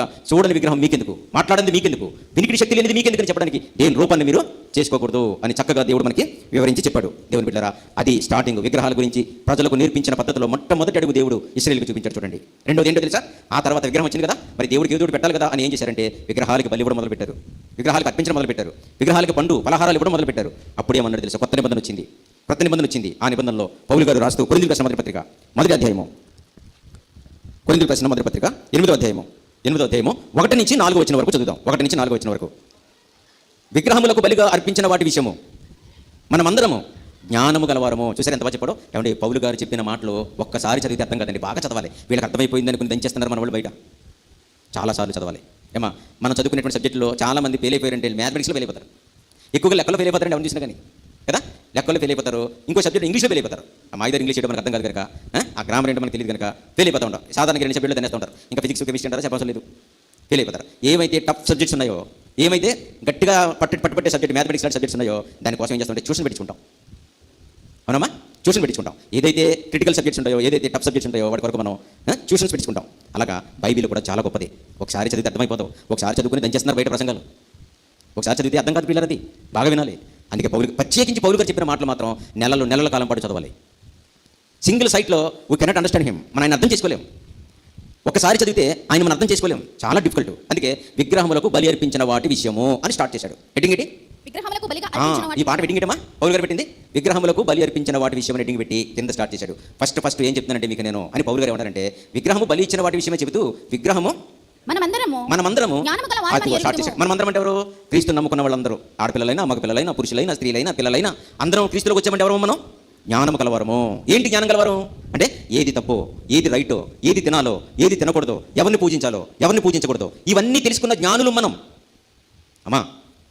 అన్నట్టుగా చూడని విగ్రహం మీకెందుకు? మాట్లాడింది మీకెందుకు? వినికిడి శక్తి లేనిది మీకెందుకు అని చెప్పడానికి? దేని రూపాన్ని మీరు చేసుకోకూడదు అని చక్కగా దేవుడు మనకి వివరించి చెప్పాడు. దేవుని బిడ్డరా అది స్టార్టింగ్ విగ్రహాల గురించి ప్రజలకు నేర్పించిన పద్ధతిలో మొట్టమొదటి అడుగు దేవుడు ఇస్రాయల్కి చూపించాడు చూడండి. రెండోది ఏంటో తెలుసా? ఆ తర్వాత విగ్రహం వచ్చింది కదా? మరి దేవుడికి ఏదో పెట్టాలి కదా అని ఏం చేశారంటే విగ్రహాలకి బలి ఇవ్వడం మొదలు పెట్టారు విగ్రహాలకు అర్పించడం మొదలు పెట్టారు పండు పలహారాలు ఇవ్వడం మొదలు పెట్టారు అప్పుడు ఏమన్నాడు తెలుసా? కొత్త నిబంధన వచ్చింది. కొత్త నిబంధన వచ్చింది. ఆ నిబంధనలో పౌలు గారు రాస్తూ కొరిందులు ప్రశ్న మొదటి పత్రిక. మొదటి అధ్యాయము. కొరిందులు ప్రశ్న మొదటి పత్రిక ఎనిమిదో అధ్యాయము. ఎనిమిదో అధ్యాయము ఒకటి నుంచి నాలుగు వచ్చిన వరకు చదువుదాం. ఒకటి నుంచి నాలుగు వచ్చిన వరకు. విగ్రహములకు బలిగా అర్పించిన వాటి విషయము. మనమందరము జ్ఞానము గలవారము. చూసారు ఎంత బాగా చెప్పాడో? ఏమంటే పౌలు గారు చెప్పిన మాటలు ఒక్కసారి చదివితే అర్థం కదండి. బాగా చదవాలి. వీళ్ళకి అర్థమైపోయింది అనుకుని దంచేస్తున్నారు మన వాళ్ళు బయట. చాలాసార్లు చదవాలి. ఏమా మనం చదువుకునేటువంటి సబ్జెక్టులో చాలా మంది ఫెయిల్ అయిపోయారంటే మ్యాథమెటిక్స్లో ఫెయిల్ అయిపోతారు. ఎక్కువగా లెక్కలో ఫెయిల్ అయిపోతారండి ఎవరు చూసినా కానీ. కదా? లెక్కలో ఫెయిల్ అయిపోతారు. ఇంకో సబ్జెక్ట్ ఇంగ్లీష్లో ఫెయిల్ అయిపోతారు. మా ఇద్దరు ఇంగ్లీష్ చేయడం మనకు అర్థం కాదు కనుక ఆ? గ్రామర్ ఏంటో మనకు తెలియదు కనుక ఫెయిల్ అయిపోతూ ఉంటాం సాధారణ రెండు సబ్జెక్టులు తినేస్తూ ఉంటారు. ఇంకా ఫిజిక్స్ కెమిస్ట్రీ అంటారా? చెప్పాల్సిన లేదు. ఫెయిల్ అయిపోతారు. ఏమైతే టఫ్ సబ్జెక్ట్స్ ఉన్నాయో ఏమైతే గట్టిగా పట్టు పట్టుపట్టే సబ్జెక్ట్ మ్యాథమెటిక్స్ లాంటి సబ్జెక్ట్స్ ఉన్నాయో దానికోసం ఏం చేస్తుంటే ట్యూషన్ పెట్టించుకుంటాం. అవునమ్మా? ట్యూషన్ పెట్టించుకుంటాం. ఏదైతే క్రిటికల్ సబ్జెక్ట్స్ ఉంటాయో ఏదైతే టఫ్ సబ్జెక్ట్స్ ఉంటాయో వాటి కొరకు మనం ట్యూషన్స్ పెట్టించుకుంటాం. అలాగా బైబిల్ కూడా చాలా గొప్పది. ఒకసారి చదివితే అర్థమైపోతావు. ఒకసారి చదువుకుని దంచేస్తున్నారు బయట ప్రసంగాలు. ఒకసారి చదివితే అర్థం కాదు పిల్లలది. బాగా వినాలి. అందుకే పౌలు ప్రత్యేకించి పౌలు గారు చెప్పిన మాటలు మాత్రం నెలలు నెలల కాలం పాటు చదవాలి. సింగిల్ సైట్లో వీ కెనాట్ అండర్స్టాండ్ హిమ్ మనం ఆయన అర్థం చేసుకోలేం. ఒకసారి చదివితే ఆయన మనం అర్థం చేసుకోలేం. చాలా డిఫికల్ట్ అందుకే విగ్రహములకు బలి అర్పించిన వాటి విషయము అని స్టార్ట్ చేశాడు. హెడ్డింగ్ ఏంటి? విగ్రహములకు బలిగా ఆ, అర్పించిన ఈ పాట ఏంటమ్మా పౌలు గారు పెట్టింది? విగ్రహములకు బలి అర్పించిన వాటి విషయం రెడ్డింగ్ పెట్టి కింద స్టార్ట్ చేశాడు. ఫస్ట్ ఫస్ట్ ఏం చెప్తున్నానంటే మీకు నేను అని పౌలు గారు ఏమంటారంటే విగ్రహము బలి ఇచ్చిన వాటి విషయమే చెబుతూ విగ్రహము మనమందరము మనమందరము మనమందరం అంటే ఎవరు? క్రీస్తు నమ్ముకున్న వాళ్ళందరూ. ఆడపిల్లలైనా మగ పిల్లలైనా పురుషులైనా స్త్రీలైనా పిల్లలైనా అందరం క్రీస్తులోకి వచ్చామంటే ఎవరు మనం? జ్ఞానం కలవరము ఏంటి జ్ఞానం కలవరం అంటే ఏది తప్పో ఏది రైటో ఏది తినాలో ఏది తినకూడదో ఎవరిని పూజించాలో ఎవరిని పూజించకూడదో ఇవన్నీ తెలుసుకున్న జ్ఞానులు మనం. అమ్మా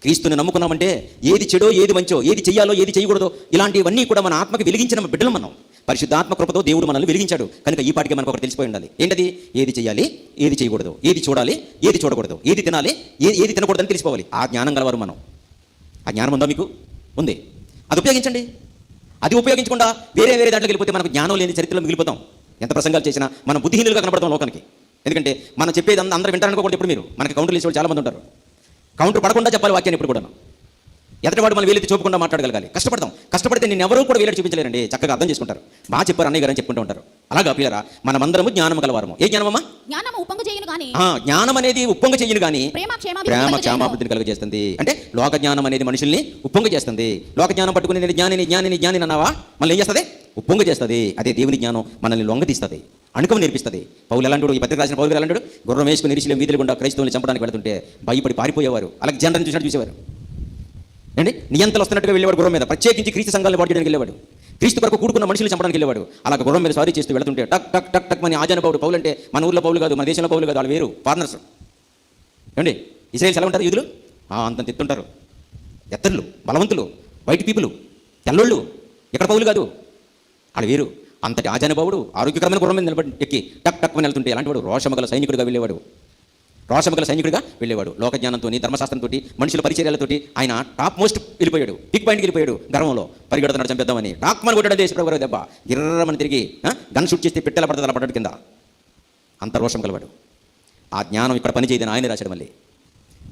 క్రీస్తుని నమ్ముకున్నామంటే ఏది చెడో ఏది మంచో ఏది చెయ్యాలో ఏది చేయకూడదో ఇలాంటివన్నీ కూడా మన ఆత్మకి వెలిగించిన బిడ్డలు మనం. పరిశుద్ధాత్మ కృపతో దేవుడు మనల్ని వెలిగించాడు. కనుక ఈ పాటికి మనకు ఒకటి తెలిసిపోయి ఉండాలి. ఏంటది? ఏది చేయాలి? ఏది చేయకూడదు? ఏది చూడాలి? ఏది చూడకూడదు? ఏది తినాలి? ఏది ఏది తినకూడదని తెలిసిపోవాలి. ఆ జ్ఞానం గలవారు మనం. ఆ జ్ఞానం ఉందా మీకు? ఉంది. అది ఉపయోగించండి. అది ఉపయోగించకుండా వేరే వేరే దాంట్లోకి వెళ్ళిపోతే మనకు జ్ఞానం లేని చరిత్రలో మిగిలిపోతాం. ఎంత ప్రసంగాలు చేసినా మనం బుద్ధిహీనులుగా కనబడతాం లోకానికి. ఎందుకంటే మనం చెప్పేది అందరూ వింటారనుకోకూడదు ఇప్పుడు మీరు. మనకి కౌంటర్లు చేసేవాళ్ళు చాలా మంది ఉంటారు. కౌంటర్ పడకుండా చెప్పాలి వాక్యాన్ని ఇప్పుడు కూడా ఎదటివాడు మనం వేలెత్తి చూపకుండా మాట్లాడగలగాలి. కష్టపడతాం కష్టపడితే నేను ఎవరూ కూడా వేలెత్తి చూపించలేరండి. చక్కగా అర్థం చేసుకుంటారు. బాగా చెప్పారు అన్నయ్య గారు చెప్పుకుంటూ ఉంటారు. అలాగా పిల్లరా మనమందరము జ్ఞానం గలవారము. ఏ జ్ఞానమమ్మా? జ్ఞానము ఉప్పొంగు చేయను గాని. ఆ, జ్ఞానం అనేది ఉప్పొంగ చెయ్యను కానీ ప్రేమ. క్షేమాభివృద్ధిని కలుగజేస్తుంది. అంటే లోక జ్ఞానం అనేది మనుషుల్ని ఉప్పొంగ చేస్తుంది. లోక జ్ఞానం పట్టుకుని నేను జ్ఞానిని జ్ఞానిని జ్ఞానిని అన్నావా? మళ్ళీ ఏం చేస్తుంది? ఉప్పొంగ చేస్తుంది. అదే దేవుని జ్ఞానం మనల్ని లొంగ తీస్తుంది అణుకం నేర్పిస్తుంది. పౌలు ఎలాంటి ఈ పత్రిక రాసిన పౌలు ఎలాంటి గుర్రం వేసుకుని నిరిశిలో వీధులు గుండా క్రైస్తవుని చంపడానికి వెళ్తుంటే భయపడి పారిపోయేవారు. అలాగే జనరల్ని చూసినట్టు చూసేవారు. ఏంటి? నియంతలు వస్తున్నట్టుగా వెళ్ళేవాడు గుర్రం మీద. ప్రత్యేకించి క్రీస్తు సంఘాలను పాటు చేయడానికి వెళ్ళేవాడు. క్రీస్తు కొరకు కూడుకున్న మనుషులు చంపడానికి వెళ్ళేవాడు. అలా గుర్రం మీద సారీ చేస్తూ వెళ్తుంటే టక్ టక్ టక్ టక్ మన ఆజానుభావుడు పౌలు అంటే మన ఊర్లో పౌలు కాదు మన దేశంలో పౌలు కాదు వాళ్ళు వేరు ఫారినర్స్. ఏమండి ఇస్రాయల్స్ ఎలా ఉంటారు యూదులు? అంతంత ఎత్తుంటారు ఎత్తర్లు బలవంతులు వైట్ పీపుల్ తెల్లోళ్ళు. ఎక్కడ పౌలు కాదు? వాళ్ళు వేరు. అంతటి ఆజానుభావుడు ఆరోగ్యకరమైన గుర్రం మీద నిలబడి ఎక్కి టక్ టక్ అని వెళ్తుంటే అలాంటి వాడు? రోషమగల సైనికుడిగా వెళ్ళేవాడు. రోషమగల సైనికుడిగా వెళ్ళేవాడు. లోక జ్ఞానంతో ధర్మశాస్త్రంతో మనుషుల పరిచర్యలతోటి ఆయన టాప్ మోస్ట్ వెళ్ళిపోయాడు. పిక్ పాయింట్కి వెళ్ళిపోయాడు గర్వంలో. పరిగెడుతున్నాడు చంపేద్దామని. టాక్ మన కొట్టాడు దేశప్రభు గారు దెబ్బ. గిర్రమని తిరిగి గన్ షూట్ చేస్తే పెట్టెల పడతా అలా పడ్డాడు కింద. అంత రోషం గలవాడు ఆ జ్ఞానం ఇక్కడ పని చేయదని ఆయన రాశాడు మళ్ళీ.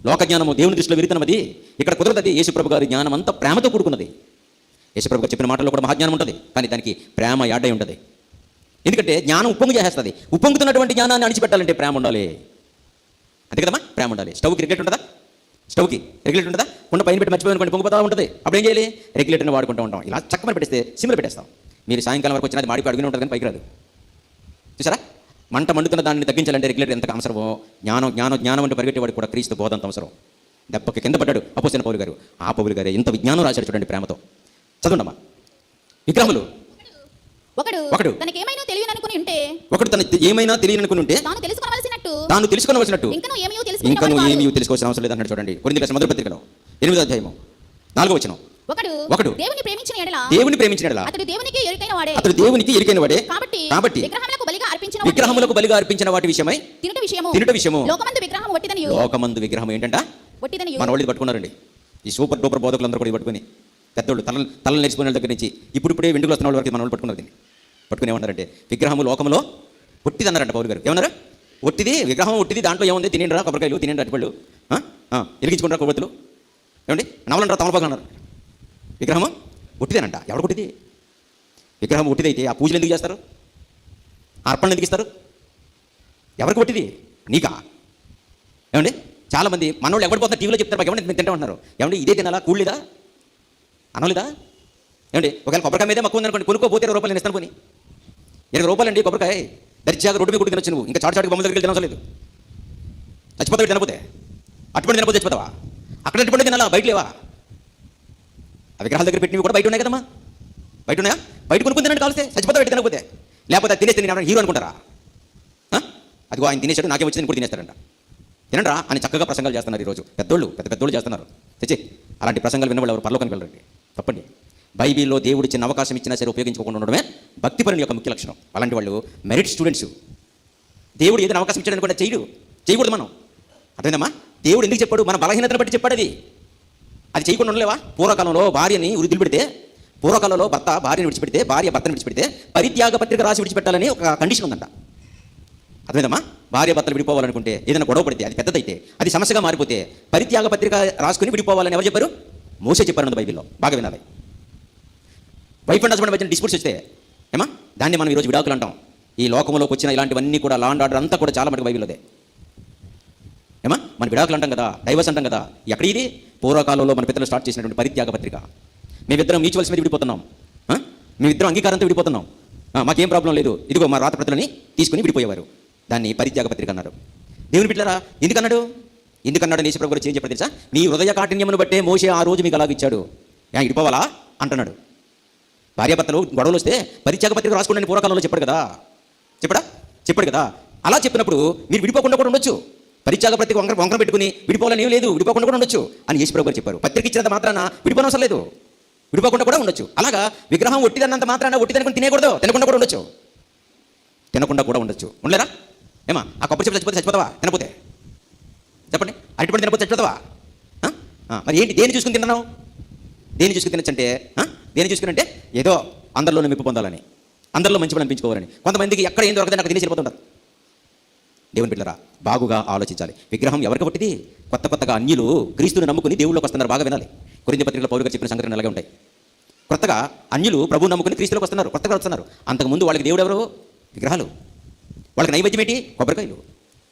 లోక జ్ఞానము దేవుని దృష్టిలో విరితనమది. ఇక్కడ కుదరదది యేసుప్రభు గారి జ్ఞానం అంతా ప్రేమతో కూడుకున్నది. యేసుప్రభు గారు చెప్పిన మాటల్లో కూడా మహాజ్ఞానం ఉంటుంది. కానీ దానికి ప్రేమ యాడై ఉంటుంది. ఎందుకంటే జ్ఞానం ఉప్పొంగు చేసేస్తుంది. ఉప్పొంగుతున్నటువంటి జ్ఞానాన్ని అణిచిపెట్టాలంటే ప్రేమ ఉండాలి. అంతే కదమ్మా? ప్రేమ ఉండాలి. స్టవ్కి రెగ్యులేట్ ఉంటుందా? స్టవ్కి రెగ్యులేటర్ ఉంటుందా? కుండ పైన పెట్టి మర్చిపోయి అనుకోండి పొంగిపోతా ఉంటుంది. అప్పుడు ఏం చేయాలి? రెగ్యులేటర్ని వాడుకుంటూ ఉంటాం. ఇలా చక్కమని పెట్టేస్తే సిమ్లో పెట్టేస్తాం. మీరు సాయంకాలం వరకు వచ్చినది మాడికి అడుగునే ఉంటుంది కానీ పైకి రాదు. చూసారా? మంట మండుతున్న దాన్ని తగ్గించాలంటే రెగ్యులేటర్ ఎంత అవసరమో జ్ఞానం జ్ఞానం జ్ఞానం అంటే పరిగెట్టేవాడు కూడా క్రీస్తు బోధంత అవసరం. దెబ్బకి కింద పడ్డాడు అపోసిన పౌలు గారు. ఆ పౌలు గారు ఇంత విజ్ఞానం రాశాడు చూడండి ప్రేమతో. చదవండమ్మా. విగ్రహములు. ఒకడు ఒకడు. తనకేమైనా తెలియననుకుని ఉంటే ఒకడు తన ఏమైనా తెలియనుకుని ఉంటే తాను తెలుసుకోవలసినట్టు. తాను తెలుసుకొనవలసినట్టు ఇంకను ఏమీ ఇంకా నువ్వు ఏమీ తెలుసుకుని తెలుసుకోవాల్సిన అవసరం లేదన్నాడు చూడండి. దశ మొదటి పత్రికలో. ఎనిమిదో అధ్యాయము. నాలుగో వచ్చిన ఒకడు ఒకడు. దేవుని ప్రేమించిన ఎడల దేవుని ప్రేమించిన అతడు దేవునికి ఎరుకైన వాడే. అతడు దేవునికి ఎరికైన వాడే. కాబట్టి కాబట్టి విగ్రహములకు బలిగా అర్పించిన విగ్రహములకు బలిగా అర్పించిన వాటి విషయమై తినుట విషయము. తినుట విషయము. లోకమందు విగ్రహం వట్టిదని లోకమందు విగ్రహం ఏంటంట? వట్టిదని మన వాళ్ళు పట్టుకున్నారండి. ఈ సూపర్ డూపర్ బోధకులందరూ కూడా పట్టుకుని. పెద్దోళ్ళు తల తలలు నేర్చుకునే దగ్గర నుంచి ఇప్పుడు ఇప్పుడే వెండుకు వస్తున్న వాళ్ళ వరకు మన పట్టుకున్నారు దీన్ని పట్టుకుని ఏమన్నారంటే విగ్రహము లోకంలో పుట్టిదన్నారంట పౌరు గారు ఏమన్నారు? ఒట్టిది విగ్రహం ఒట్టిది దాంట్లో ఏముంది? తినేండిరా కొబ్బరికాయలు తినేండి అటుపళ్ళు వెలిగించుకుంటారా కొవ్వొత్తులు. ఏమండి? నవలంటారా తమలపాకు అన్నారు. విగ్రహం ఒట్టిదేనంట. ఎవడు కొట్టిది విగ్రహం ఒట్టిదైతే ఆ పూజలు ఎందుకు చేస్తారు? అర్పణలు ఎందుకు ఇస్తారు? ఎవరికి కొట్టిది నీకా? ఏమండి? చాలామంది మనోళ్ళు ఎవరు పోతున్నారు టీవీలో చెప్తారు ఏమంటే తింటా ఉంటున్నారు. ఏమండి ఇదే తినాలా? కూడలేదా అనలేదా? ఏమండి ఒకవేళ కొబ్బరికాయ మీదే మక్కువ ఉందనుకోండి కొనుక్కోపోతే ఇరవై రూపాయలు నేను ఇస్తాను పోనీ. ఇరవై రూపాయలు అండి కొబ్బరికాయ. దర్జాగా రోడ్డు మీద కొట్టి తినొచ్చు నువ్వు. ఇంకా చాటు చాటుకి బొమ్మల దగ్గరికి తినవసరం చచ్చిపోతావు తినపోతే అట్టుపండి తినపోతే చచ్చిపోతావా? అక్కడ అట్టుపండి తినాలా? బయట లేవా? ఆ విగ్రహాల దగ్గర పెట్టినవి కూడా బయట ఉన్నాయి కదమ్మా. బయట ఉన్నాయా? బయట కొనుక్కుని తినండి కావాల్సే చచ్చిపోతావు బయట తినకపోతే. లేకపోతే తినేసి తిని నేను హీరో అనుకుంటారా? ఆ? అదిగో ఆయన తినేసాడు నాకే వచ్చింది కూడా తినేస్తాడంట తినండ్రా అని చక్కగా ప్రసంగాలు చేస్తున్నారు ఈరోజు. పెద్దోళ్ళు పెద్ద పెద్దోళ్ళు చేస్తున్నారు. తెచ్చి అలాంటి ప్రసంగాలు విన్నవాళ్ళు ఎవరు? పర్లోకానికి వెళ్ళండి తప్పండి. బైబిల్లో దేవుడు చిన్న అవకాశం ఇచ్చినా సరే ఉపయోగించుకోకుండా ఉండడమే భక్తిపరుని యొక్క ముఖ్య లక్షణం. అలాంటి వాళ్ళు మెరిట్ స్టూడెంట్స్ దేవుడు ఏదైనా అవకాశం ఇచ్చాడని కూడా చేయడు. చేయకూడదు మనం. అర్థమైందమ్మా? దేవుడు ఎందుకు చెప్పాడు? మన బలహీనతను బట్టి చెప్పాడు అది. అది చేయకుండా ఉండలేవా? పూర్వకాలంలో భార్యని వృద్ధులు పెడితే పూర్వకాలంలో భర్త భార్యను విడిచిపెడితే భార్య భర్తను విడిచిపెడితే పరిత్యాగ పత్రిక రాసి విడిచిపెట్టాలని ఒక కండిషన్ ఉందంట. అర్థమైందమ్మా? భార్య భర్తలు విడిపోవాలనుకుంటే ఏదైనా గొడవ పడితే అది పెద్దదైతే అది సమస్యగా మారిపోతే పరిత్యాగ పత్రిక రాసుకుని విడిపోవాలని ఎవరు చెప్పారు? మోసే చెప్పారన్నది బైబిల్లో. బాగా వినాలి. వైఫ్ అండ్ హస్బెండ్ మధ్యన డిస్ప్యూట్స్ వస్తే ఏమా? దాన్ని మనం ఈరోజు విడాకులు అంటాం. ఈ లోకంలోకి వచ్చిన ఇలాంటివన్నీ కూడా లాండ్ ఆర్డర్ అంతా కూడా చాలా మటుకు బైబిల్లోదే. ఏమా? మన విడాకులు అంటాం కదా డైవర్స్ అంటాం కదా ఎక్కడ ఇది? పూర్వకాలంలో మన పిల్లలు స్టార్ట్ చేసినటువంటి పరిత్యాగ పత్రిక. మేమిద్దరం మ్యూచువల్స్ మీద విడిపోతున్నాం. మేమిద్దరం అంగీకారంతో విడిపోతున్నాం. మాకేం ప్రాబ్లం లేదు. ఇదిగో మా రాత ప్రతులని తీసుకుని విడిపోయేవారు. దాన్ని పరిత్యాగ పత్రిక అన్నారు. దేవుని బిడ్డలారా ఎందుకన్నాడు ఎందుకన్నాడు నేషప్రభు గురించి ఏం చెప్పాడు తెలుసా? నీ హృదయ కాఠిన్యమును బట్టే మోసే ఆ రోజు మీకు అలాగిచ్చాడు. యా ఇడిపోవాలా? అంటున్నాడు. భార్యాభర్తలు గొడవలు వస్తే పరిత్యాగ పత్రిక రాసుకోండి పూర్వకాలంలో చెప్పాడు కదా? చెప్పడా? చెప్పాడు కదా? అలా చెప్పినప్పుడు మీరు విడిపోకుండా కూడా ఉండొచ్చు. పరిత్యాగ పత్రిక వంకర వంకర పెట్టుకుని విడిపోవాలని లేదు విడిపోకుండా కూడా ఉండొచ్చు అని యేసుప్రభు గారు చెప్పారు. పత్రిక ఇచ్చినంత మాత్రాన విడిపోనవసరం లేదు. విడిపోకుండా కూడా ఉండొచ్చు. అలాగా విగ్రహం ఒట్టిదన్నంత మాత్రాన ఒట్టి తినకుండా తినేకూడదు తినకుండా కూడా ఉండొచ్చు. తినకుండా కూడా ఉండొచ్చు. ఉండలేరా? ఏమా? ఆ కొబ్బరి చెప్పు చచ్చిపోతే చచ్చిపోతావా? తినపోతే చెప్పండి తినకపోతే తినపోతే మరి ఏంటి? దేని చూసుకుని తిన్నావు దేని చూసుకుని తినచ్చంటే దేన్ని దేని చూసుకుని అంటే ఏదో అందరిలోనే మెప్పు పొందాలని అందరిలో మంచి పని అనిపించుకోవాలని కొంతమందికి ఎక్కడ ఏం దొరకదని నాకు తినేసి వెళ్ళిపోతుంటారు దేవుని పిల్లరా బాగుగా ఆలోచించాలి. విగ్రహం ఎవరికి పుట్టింది కొత్త కొత్తగా అన్యులు క్రీస్తుని నమ్ముకుని దేవుళ్ళకి వస్తున్నారు బాగా వినాలి. కొరింది పత్రికల పౌరుగా చెప్పిన సంఘటన అలాగే ఉంటాయి. కొత్తగా అన్యులు ప్రభు నమ్ముకుని క్రీస్తులకు వస్తున్నారు కొత్తగా వస్తున్నారు. అంతకుముందు వాళ్ళకి దేవుడు ఎవరు? విగ్రహాలు. వాళ్ళకి నైవేద్యం ఏంటి? కొబ్బరికాయలు.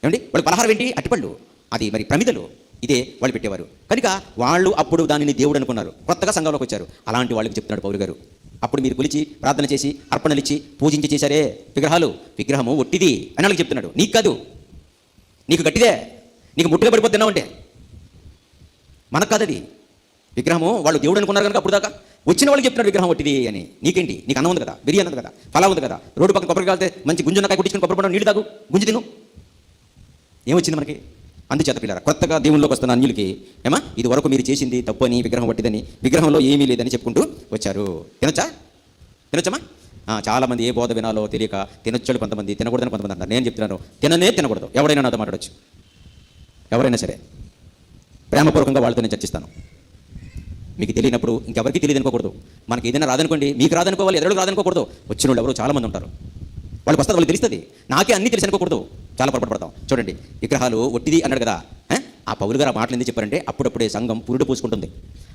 ఏమండి? వాళ్ళకి పలహారం ఏంటి? అట్టిపళ్ళు. అది మరి ప్రమిదలు. ఇదే వాళ్ళు పెట్టేవారు. కనుక వాళ్ళు అప్పుడు దానిని దేవుడు అనుకున్నారు. కొత్తగా సంఘంలోకి వచ్చారు. అలాంటి వాళ్ళకి చెప్తున్నాడు పౌరు గారు. అప్పుడు మీరు కొలిచి ప్రార్థన చేసి అర్పణలు ఇచ్చి పూజించి చేశారే. విగ్రహాలు. విగ్రహము ఒట్టిది అని వాళ్ళకి చెప్తున్నాడు. నీకు కాదు. నీకు గట్టిదే. నీకు ముట్టుగా పడిపోతున్నావు అంటే. మనకు కాదు అది విగ్రహము వాళ్ళు దేవుడు అనుకున్నారు కనుక అప్పుడు దాకా. వచ్చిన వాళ్ళకి చెప్తున్నారు విగ్రహం ఒట్టిది అని. నీకేంటి? నీకు అన్నం ఉంది కదా. బిర్యానీ ఉంది కదా. ఫలా ఉంది కదా. రోడ్డు పక్కన కొబ్బరి కాలితే మంచి గుంజున్నకాయ కుట్టించుకుని కొబ్బరి పండు నీళ్ళు తాగు. గుంజు తిను. ఏమొచ్చింది మనకి? అందుచేత పిల్లరా కొత్తగా దేవుళ్ళలోకి వస్తున్న అన్యులకి ఏమా ఇది వరకు మీరు చేసింది తప్పు అని విగ్రహం పట్టిదని విగ్రహంలో ఏమీ లేదని చెప్పుకుంటూ వచ్చారు. తినొచ్చా? తినొచ్చమ్మా? చాలామంది ఏ బోధ వినాలో తెలియక తినొచ్చాడు కొంతమంది తినకూడదని కొంతమంది అంటారు నేను చెప్తున్నాను తిననే తినకూడదు. ఎవరైనా నాతో మాట్లాడచ్చు. ఎవరైనా సరే ప్రేమపూర్వకంగా వాళ్ళతో నేను చర్చిస్తాను. మీకు తెలియనప్పుడు ఇంకెవరికి తెలియదు అనుకోకూడదు మనకి ఏదైనా రాదనుకోండి మీకు రాదనుకోవాలి ఎదురు రాదనుకోకూడదు. వచ్చిన వాళ్ళు ఎవరు చాలామంది ఉంటారు. వాళ్ళకి వస్తుంది వాళ్ళు తెలుస్తుంది. నాకే అన్నీ తెలిసి అనుకోకూడదు. చాలా పొరపాటు పడతాం. చూడండి విగ్రహాలు ఒట్టిది అన్నాడు కదా ఆ పౌరు గారు ఆ మాటలు ఎందుకు చెప్పారంటే అప్పుడప్పుడే సంఘం పురుడు పూసుకుంటుంది.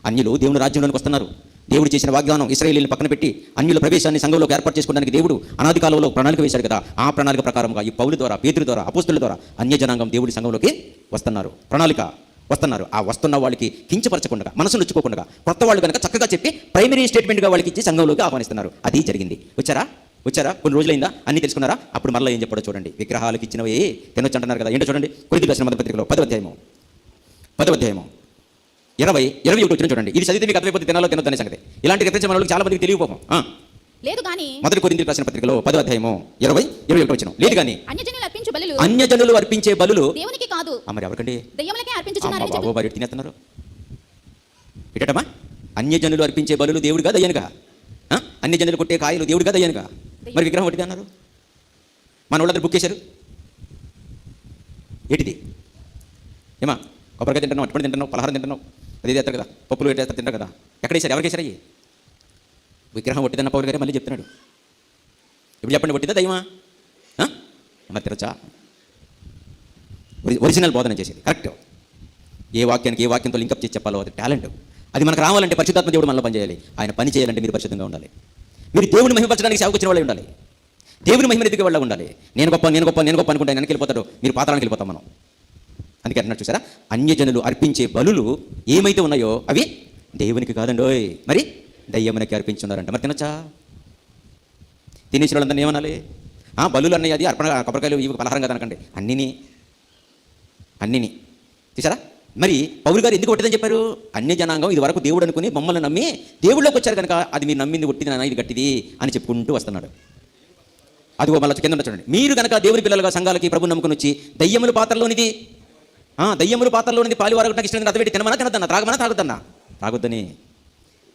అన్యులు దేవుని రాజ్యంలోనికి వస్తున్నారు. దేవుడు చేసిన వాగ్దానం ఇస్రాయేలీని పక్కన పెట్టి అన్యుల ప్రవేశాన్ని సంఘంలోకి ఏర్పాటు చేసుకోవడానికి దేవుడు అనాది కాలంలో ప్రణాళిక వేశాడు కదా ఆ ప్రణాళిక ప్రకారంగా ఈ పౌరుల ద్వారా పేతుల ద్వారా అపోస్తుల ద్వారా అన్య జనాంగం దేవుడి సంఘంలోకి వస్తున్నారు. ప్రణాళిక వస్తున్నారు. ఆ వస్తున్న వాళ్ళకి కించపరచకుండా మనసు నొచ్చుకోకుండా కొత్త వాళ్ళు కనుక చక్కగా చెప్పి ప్రైమరీ స్టేట్మెంట్గా వాళ్ళకి ఇచ్చి సంఘంలోకి ఆహ్వానిస్తున్నారు. అది జరిగింది. వచ్చారా? వచ్చారా? కొన్ని రోజులైందా? అన్ని తెలుసుకున్నారా? అప్పుడు మరలా ఏం చెప్పాడో చూడండి. విగ్రహాలకు ఇచ్చినవి తినొచ్చు అంటున్నారు కదా. ఏంటో చూడండి? కొద్ది దర్శన మత పత్రికలో పదవ అధ్యాయము. పదవ అధ్యాయము. ఇరవై ఇరవై ఒకటి వచ్చిన చూడండి. ఇది చదివితే మీకు అర్థమైపోతే తినాలో తినొద్దనే సంగతి. ఇలాంటి రిఫరెన్స్ మన చాలా మందికి తెలియకపోం లేదు కానీ మొదటి కొరింది రాసిన పత్రికలో పదవ అధ్యాయము ఇరవై ఇరవై ఒకటి వచ్చిన. లేదు కానీ అన్యజనులు అర్పించు బలులు. అన్యజనులు అర్పించే బలులు. దేవునికి కాదు. మరి ఎవరికండి? దెయ్యములకే అర్పించుచున్నారని బాబు ఎటు తినేస్తున్నారు. ఇటటమా అన్యజనులు అర్పించే బలులు దేవుడిగా దయ్యనుగా? అన్యజనులు కొట్టే కాయలు దేవుడిగా దయ్యనుగా మరి విగ్రహం ఒకటిది అన్నారు. మన వాళ్ళందరూ బుక్ చేశారు. ఏంటిది? ఏమా? కొబ్బరికాయ తింటున్నావు అట్టుపడి తింటున్నావు పలహారం తింటున్నావు అది చేస్తారు కదా పప్పులు పెట్టేస్తారు తింటారు కదా. ఎక్కడ వేశారు? ఎవరికి వేశారు అయ్యి? విగ్రహం ఒట్టిదన్న పౌరు గారే మళ్ళీ చెప్తున్నాడు. ఇప్పుడు చెప్పండి ఒట్టిదా దయ్యమా? ఆ? తెరచా ఒరిజినల్ బోధన చేసేది. కరెక్ట్. ఏ వాక్యానికి ఏ వాక్యంతో లింకప్ చేసి చెప్పాలో అది టాలెంట్. అది మనకు రావాలంటే పరిశుద్ధాత్మ దేవుడు మనలో పనిచేయాలి. ఆయన పని చేయాలంటే మీరు పరిశుద్ధంగా ఉండాలి. మీరు దేవుని మహిమపరచడానికి సేవకు వచ్చిన వాళ్ళే ఉండాలి. దేవుని మహిమ ఎదిగే వాళ్ళ ఉండాలి. నేను గొప్ప నేను గొప్ప నేను గొప్ప అనుకుంటాను వెనక్కి వెళ్ళిపోతాడు. మీరు పాతాళానికి వెళ్ళిపోతాం మనం. అందుకే అన్నట్టు చూసారా? అన్యజనులు అర్పించే బలులు ఏమైతే ఉన్నాయో అవి దేవునికి కాదండోయ్. మరి దయ్యమునకి అర్పించున్నారంట. మరి తినచ్చా? తినేసిన వాళ్ళందరినీ ఏమనాలి? ఆ బలులు అన్నయ్య అది అర్పణ కొబ్బరికాయలు ఇవి పలహారం కదనకండి అన్నిని అన్నిని. చూసారా? మరి పౌరు గారు ఎందుకు ఒట్టిదని చెప్పారు? అన్య జనాంగం ఇది వరకు దేవుడు అనుకుని మమ్మల్ని నమ్మి దేవుళ్ళకి వచ్చారు కనుక అది మీరు నమ్మింది కొట్టింది నాన్న ఇది గట్టిది అని చెప్పుకుంటూ వస్తున్నాడు. అదిగో మళ్ళీ కింద చూడండి. మీరు కనుక దేవుని పిల్లలుగా సంఘాలకి ప్రభు నమ్ముకుని వచ్చి దయ్యముల పాత్రలోనిది ఆ, దయ్యముల పాత్రలోనిది పాలు వరకు నాకు ఇష్టం అదవేటి తినమన్నా తినదన్నా త్రాగమన్నా తాగొద్దన్నా తాగొద్దని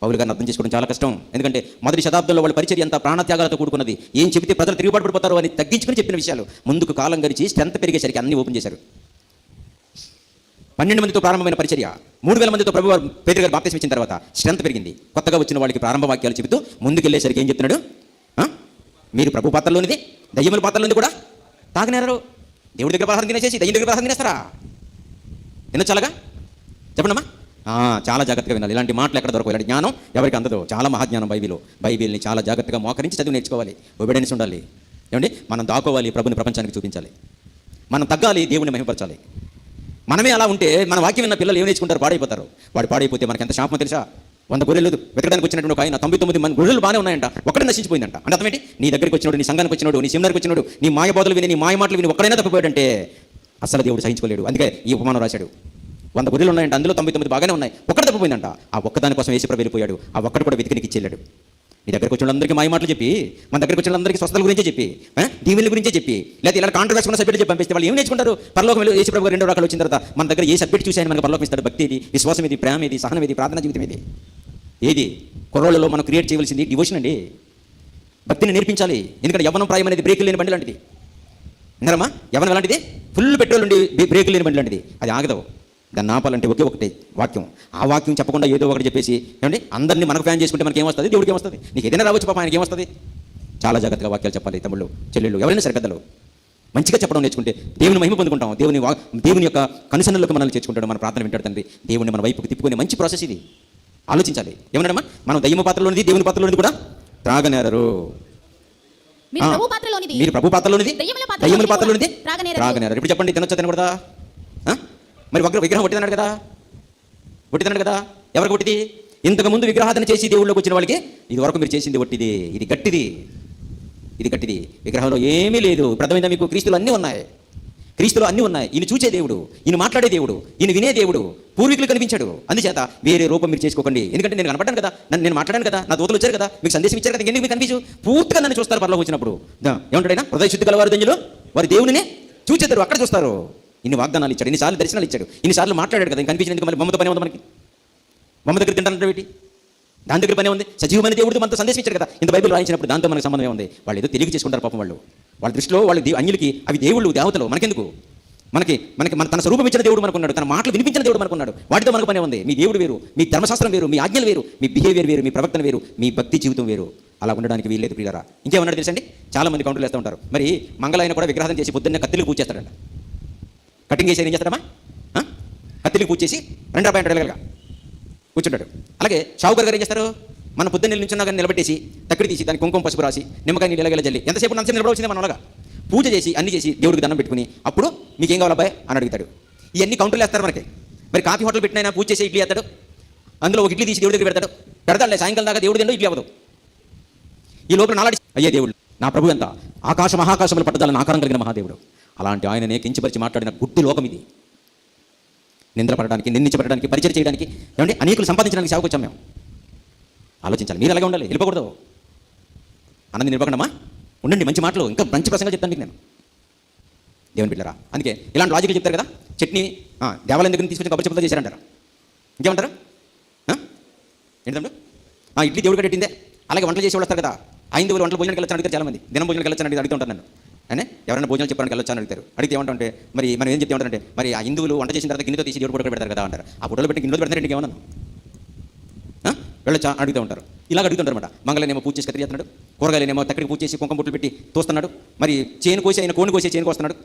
పౌలు గారిని అర్థం చేసుకోవడం చాలా కష్టం. ఎందుకంటే మొదటి శతాబ్దంలో వాళ్ళ పరిచర్య అంతా ప్రాణత్యాగాలతో కూడుకున్నది. ఏం చెబితే ప్రజలు తిరుగుబాటు పడిపోతారు అని తగ్గించుకుని చెప్పిన విషయాలు. ముందుకు కాలం గడిచి స్ట్రెంత్ పెరిగేసరికి అన్ని ఓపెన్ చేశారు. పన్నెండు మందితో ప్రారంభమైన పరిచర్య మూడు వేల మందితో ప్రభు పేదరి గారు బాప్తిసం ఇచ్చిన తర్వాత స్ట్రెంత్ పెరిగింది. కొత్తగా వచ్చిన వాళ్ళకి ప్రారంభ వాక్యాలు చెబుతూ ముందుకెళ్ళేసరికి ఏం చెప్తున్నాడు? మీరు ప్రభు పాత్రలోనిది దయ్యముల పాత్రలోనిది కూడా తాగనేరారు దేవుడి దగ్గర ప్రసాదం తినేసేసి దయ్యం దగ్గర ప్రసాదం తినేస్తారా? తినొచ్చాలగా చెప్పండమ్మా. చాలా జాగ్రత్తగా వినాలి. ఇలాంటి మాటలు ఎక్కడ దొరకవు. ఇలాంటి జ్ఞానం ఎవరికి అందదు. చాలా మహాజ్ఞానం బైబిల్. బైబిల్ని చాలా జాగ్రత్తగా మోకరించి చదివి నేర్చుకోవాలి. ఒబిడెన్స్ ఉండాలి. ఏమండి? మనం దాకోవాలి ప్రభుని ప్రపంచానికి చూపించాలి. మనం తగ్గాలి దేవుని మహిమపరచాలి. మనమే అలా ఉంటే మన వాక్యం విన్న పిల్లలు ఏం నేర్చుకుంటారు? పాడైపోతారు. వాడు పాడైపోతే మనకి ఎంత శాపం తెలుసా? వంద గొర్రెలు వెతకడానికి వచ్చినటువంటి ఒక ఆయన తొంభై తొమ్మిది మంది గొర్రెలు బాగానే ఉన్నాయంట. ఒకటి నశించిపోయిందంట. అంటే అర్థమేంటి నీ దగ్గరికి వచ్చినోడు నీ సంఘానికి వచ్చినోడు నీ సెమినార్కి వచ్చినోడు నీ మాయ బోధలు విని నీ మాయ మాటలు విని ఒక్కడైనా తప్పిపోయాడంటే అసలు దేవుడు సహించుకోలేడు. అందుకే ఈ ఉపమానం రాశాడు. వంద గొర్రెలు ఉన్నాయంట. అందులో తొంభై తొమ్మిది బాగానే ఉన్నాయి. ఒకటి తప్పిపోయిందంట. ఆ ఒక్కదాని కోసం వేసి వెళ్ళిపోయాడు. ఆ ఒక్కటి కూడా వెతికినికి ఇచ్చేళ్ళాడు మీ దగ్గరకు వచ్చిన అందరికీ మాయ మాటలు చెప్పి మన దగ్గరకు వచ్చిన అందరికీ స్వస్థల గురించే చెప్పి ఆ, గురించి గురించే చెప్పి లేదా ఇలా కాంట్రాక్ట్స్ ఉన్న సబ్జెక్ట్ చెప్పి పంపిస్తే వాళ్ళు ఏం నేర్చుకుంటారు? పరలోకం వెళ్ళి యేసు ప్రభు రెండో రకాలు వచ్చిన తర్వాత మన దగ్గర ఏ సబ్జెక్ట్ చూసాయని మనకు పరలోకం ఇస్తాడు? భక్తి ఇది విశ్వాసం ఇది ప్రేమ ఇది సహనం ఇది ప్రార్థన జీవితం ఇది. ఏది? కుర్రోళ్ళలో మనం క్రియేట్ చేయవలసింది డివోషన్ అండి. భక్తిని నేర్పించాలి. ఎందుకంటే యవనం ప్రాయం అనేది బ్రేక్ లేని బండి లాంటిది. విన్నారమ్మా? యవనం ఎలాంటిది? ఫుల్ పెట్రోల్ ఉండి బ్రేక్ లేని బండి లాంటిది. అది ఆగదు. దాన్ని ఆపాలంటే ఒకే ఒకటే వాక్యం. ఆ వాక్యం చెప్పకుండా ఏదో ఒకటి చెప్పేసి ఏమండి? అందరినీ మనకు ఫ్యాన్ చేసుకుంటే మనకి ఏమొస్తుంది దేవుడికి ఏమొస్తుంది నీకు ఏదైనా రావచ్చు పాప ఆయనకి ఏమొస్తుంది చాలా జాగ్రత్తగా వాక్యాలు చెప్పాలి తమ్ముళ్ళు చెల్లెళ్ళు ఎవరైనా సరే పెద్దలు. మంచిగా చెప్పడం నేర్చుకుంటే దేవుని మహిమ పొందుకుంటాం. దేవుని దేవుని యొక్క కనుసన్నలకు మనల్ని చేర్చుకుంటాడు మన ప్రార్థన వింటాడు తండ్రి. దేవుని మన వైపుకి తిప్పుకునే మంచి ప్రాసెస్ ఇది. ఆలోచించాలి. ఏమన్నాడమ్మా? మనం దయ్యమ పాత్రలోనిది దేవుని పాత్రలోనిది కూడా త్రాగనేరరు. మీరు ప్రభు పాత్రలోనిది. దయ్యముల పాత్రలోనిది త్రాగనేరరు. ఇప్పుడు చెప్పండి? తినొచ్చా తినకూడదా? మరి వగ్ర విగ్రహం కొట్టిదన్నాడు కదా? కొట్టిదన్నాడు కదా? ఎవరు కొట్టిది? ఇంతకుముందు విగ్రహాధన చేసి దేవుళ్ళకి వచ్చిన వాళ్ళకి? ఇది వరకు మీరు చేసింది ఒట్టిది. ఇది గట్టిది. ఇది గట్టిది. విగ్రహంలో ఏమీ లేదు. ఇప్పుడు మీకు? క్రీస్తులు అన్నీ ఉన్నాయి. క్రీస్తులు అన్నీ ఉన్నాయి. ఈయన చూచే దేవుడు. ఈయన మాట్లాడే దేవుడు. ఈయన వినే దేవుడు. పూర్వీకులు కనిపించాడు. అందుచేత వేరే రూపం మీరు చేసుకోకండి. ఎందుకంటే నేను కనపడ్డాను కదా. నన్ను నేను మాట్లాడాను కదా. నా దూతలు వచ్చారు కదా. మీకు సందేశం ఇచ్చారు కదా. ఎందుకు మీకు కనిపించు. పూర్తిగా నన్ను చూస్తారు పరలోకి వచ్చినప్పుడు. ఏమంటాడైనా హృదయ శుద్ధి గలవారు దంజులు వారి దేవుడిని చూచేద్దరు అక్కడ చూస్తారు. ఇన్ని వాగ్దానాలు ఇచ్చాడు ఇన్నిసార్లు దర్శనాలు ఇచ్చాడు ఇన్నిసార్లు మాట్లాడాడు కదా ఇంక కనిపించినందుకు మళ్ళీ బొమ్మతో పనే ఉంది మనకి? బొమ్మ దగ్గర తింటానంటే ఏంటి దాని దగ్గర పనే ఉంది. సజీవమైన దేవుడితో మనతో సందేశం ఇచ్చాడు కదా. ఇంత బైబిల్ రాయించినప్పుడు దాంతో మనకు సంబంధం ఉంది. వాళ్ళు ఏదో తెలివి చేసుకుంటారు పాపం వాళ్ళు. వాళ్ళ దృష్టిలో వాళ్ళ అన్యులకి అవి దేవుళ్ళు దేవతలు మనకెందుకు? మనకి మనకి మన తన స్వరూపం ఇచ్చిన దేవుడు మనకున్నాడు. తన మాటలు వినిపించిన దేవుడు మనకున్నాడు. వాటితో మనకు పనే ఉంది. మీ దేవుడు వేరు మీ ధర్మశాస్త్రం వేరు మీ ఆజ్ఞలు వేరు మీ బిహేవియర్ వేరు మీ ప్రవర్తన వేరు మీ భక్తి జీవితం వేరు. అలా ఉండడానికి వీల్లేదు ప్రియరా ఇంకేమన్నాడు తెలుసండి? చాలా మంది కౌంటర్లు వేస్తూ ఉంటారు. మరి మంగళాయన కూడా విగ్రహం చేసి పొద్దున్న కత్తిలు పూజ కటింగ్ చేసి ఏం చేస్తాడమ్మా? ఆ? పూజ చేసి రెండు రూపాయలు వెళ్ళగలగా కూర్చుంటాడు. అలాగే షావుకర్ గారు ఏం చేస్తారు? మన పొద్దున్న నిల్చున్నా కానీ నిలబెట్టేసి తక్కడి తీసి దానికి కుంకుమ పసుపు రాసి నిమ్మకాయ నీళ్ళు ఎలాగెలా జల్లి ఎంతసేపు నంచం నిలబడవచ్చింది మన అలాగా పూజ చేసి అన్ని చేసి దేవుడికి దండం పెట్టుకుని అప్పుడు మీకు ఏం కావాలి అబ్బాయి అని అడుగుతాడు. ఇవన్నీ కౌంటర్లు వేస్తారు మనకి. మరి కాఫీ హోటల్ పెట్టినైనా పూజ చేసి ఇడ్లీ వేస్తాడు. అందులో ఒక ఇడ్లీ తీసి దేవుడి దగ్గర పెడతాడు. పెడతాడులే సాయంకాలం దాకా దేవుడి తిండో ఇడ్లీ అవ్వదు. ఈ లోపల నాలాడి అయ్యే దేవుడు నా ప్రభు ఎంత? ఆకాశ మహాకాశములు పట్టదాలని ఆకారం కలిగిన మహాదేవుడు. అలాంటి ఆయననే కించపరిచి మాట్లాడిన గుడ్డి లోకం ఇది. నింద్రపడడానికి నిందించబడడానికి పరిచయం చేయడానికి ఏమంటే అనేకులు సంపాదించడానికి సేవకు వచ్చాం మేము. ఆలోచించాలి మీరు అలాగే ఉండాలి? వెళ్ళిపోకూడదు. అన్నది నిలబడమ్మా ఉండండి మంచి మాటలు. ఇంకా మంచి ప్రసంగా చెప్తాను మీకు నేను. దేవుని బిడ్డరా అందుకే ఇలాంటి లాజికల్ చెప్తారు కదా చట్నీ దేవాలయం దగ్గర తీసుకొచ్చి కొబ్బరి చెప్పులతో చేశారంటారు. ఇంకేమంటారు? ఆ? ఇడ్లీ దేవుడు కట్టిందే అలాగే వంటలు చేసి వస్తారు కదా. ఐదు వంటలు భోజనానికి వెళ్ళొచ్చు అడుగుతారు చాలా మంది దినం భోజనానికి వెళ్ళొచ్చు అని అడుగుతూ నన్ను. అనే? ఎవరైనా భోజనాలు చెప్పడానికి వెళ్ళొచ్చు అని అడుగుతారు. అడిగితే ఏమంటే మరి మనం ఏం చెప్తే ఉంటారంటే మరి ఆ హిందువులు వంట చేసిన తర్వాత గిన్నెతో తీసి దేవుడు కూడా పెడతారు కదా అంటారు. ఆ ఫోటోలు పెట్టి గిన్నెలో పెడతారు ఏమన్నా ఆ? వెళ్ళొచ్చా? అడుగుతూ ఉంటారు. ఇలాగ అడుగుతుంటారు అనమాట మంగళనేమో పూజ చేసి కత్తి చేస్తున్నాడు. కూరగాయలనేమో తక్కడికి పూజ చేసి కుంకం బొట్లు పెట్టి తోస్తున్నాడు. మరి చేను కోసి ఆయన కోని కోసి చేను కోస్తున్నాడు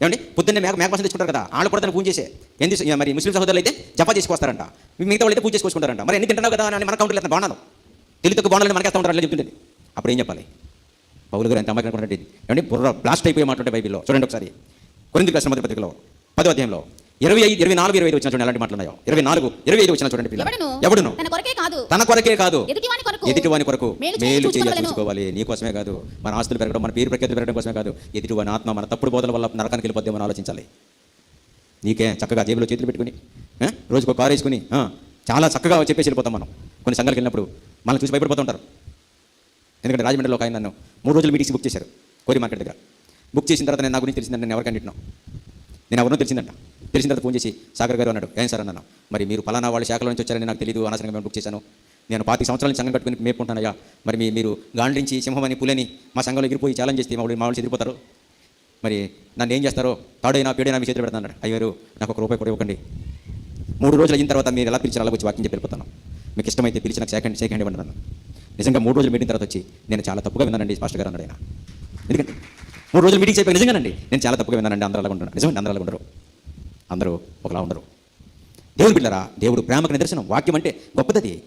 ఏమండి? పొద్దున్నే మేక మేకపాసం తెచ్చుకుంటారు కదా. వాళ్ళు కూడా తను పూజ చేసే. ఎందుకు మరి ముస్లిం సహోదరులు అయితే జపా చేసుకొస్తారంట మిగతా వాళ్ళు అయితే పూజ చేసుకుంటారంట మరి ఎన్ని తింటున్నావు కదా అని మన కౌంటర్ ఎత్తున బాగున్నాను తెలుగు బాగున్నాను మనకేస్తా ఉంటారు అట్లా చెప్తుంటే అప్పుడు ఏం చెప్పాలి? పౌలు గారు ఎంత అమ్మాయి కనుకుంటే ఏమండి? బుర్ర బ్లాస్ట్ అయిపోయి మాట్లాడే బైబిల్లో. చూడండి ఒకసారి. కొరింది ప్రశ్న మొదటి పత్రికలో పదో అధ్యాయంలో ఇరవై ఐదు ఇరవై నాలుగు ఇరవై ఐదు వచ్చిన చూడండి ఎలాంటి మాటలు ఉన్నాయో ఇరవై నాలుగు ఇరవై ఐదు వచ్చిన చూడండి పిల్ల ఎవడును? తన కొరకే కాదు. తన కొరకే కాదు. ఎదుటివాని కొరకు. మేలు చేయ మేలు చేయ చూచుకొనవలెను. చూసుకోవాలి. నీ కోసమే కాదు. మన ఆస్తులు పెరగడం మన పేరు ప్రఖ్యాతి పెరగడం కోసమే కాదు. ఎదుటివాని ఆత్మ మన తప్పుడు బోధల వల్ల నరకానికి వెళ్ళిపోద్దామని ఆలోచించాలి. నీకే చక్కగా జేబులో చేతులు పెట్టుకుని రోజుకు కారు వేసుకుని చాలా చక్కగా చెప్పేసి వెళ్ళిపోతాం మనం. కొన్ని సంఘాలకు వెళ్ళినప్పుడు మనం చూసి భయపడిపోతుంటారు ఎందుకంటే రాజమండ్రిలో ఒక ఆయన నన్ను మూడు రోజులు మీటింగ్స్ బుక్ చేశారు కోరి మార్కెట్ దగ్గర. బుక్ చేసిన తర్వాత నేను నా గురించి తెలిసిందంటే నేను ఎవరికి అంటున్నాను నేను ఎవరినో తెలిసిందంట. తెలిసిన తర్వాత ఫోన్ చేసి సాగర్ గారు అన్నాడు. ఏం సార్? అన్నాను. మరి మీరు పలానా వాళ్ళ శాఖల నుంచి వచ్చారని నాకు తెలియదు అనవసరంగా మేము బుక్ చేశాను. నేను పాతి సంవత్సరాల సంఘం కట్టుకుని మేపుకుంటానయ్యా మరి మీ మీరు గాండ్రించి సింహమని పులని మా సంఘంలో ఎగిరిపోయి ఛాలెంజ్ చేస్తే మా వాళ్ళు మా వాళ్ళు ఎదిరిపోతారు మరి నన్ను ఏం చేస్తారో? తాడైనా పేడైనా మీ చేతులు పెడతాను అయ్యారు నాకు ఒక రూపాయి కూడా ఇవ్వకండి. మూడు రోజులు అయిన తర్వాత మీరు ఎలా పిలిచిన అలా వచ్చి వాకింగ్ చెప్పి వెళ్ళిపోతాను. మీకు ఇష్టమైతే పిలిచి నాకు సెకండ్ సెకండ్ ఇవ్వండి నిజంగా మూడు రోజులు మీటింగ్ తర్వాత వచ్చి నేను చాలా తప్పుగా విన్నానండి పాస్టర్ గారు అన్నాడు ఆయన. ఎందుకంటే మూడు రోజులు మీటింగ్ చెప్పాను నిజంగానండి నేను చాలా తప్పుగా విన్నానండి అందరూ అలా ఉంటాను నిజమండి అందరూ అలా ఉండరు. అందరూ ఒకలా ఉండరు. దేవుడు బిడ్డరా దేవుడు ప్రేమకు నిదర్శనం వాక్యం అంటే గొప్పదది.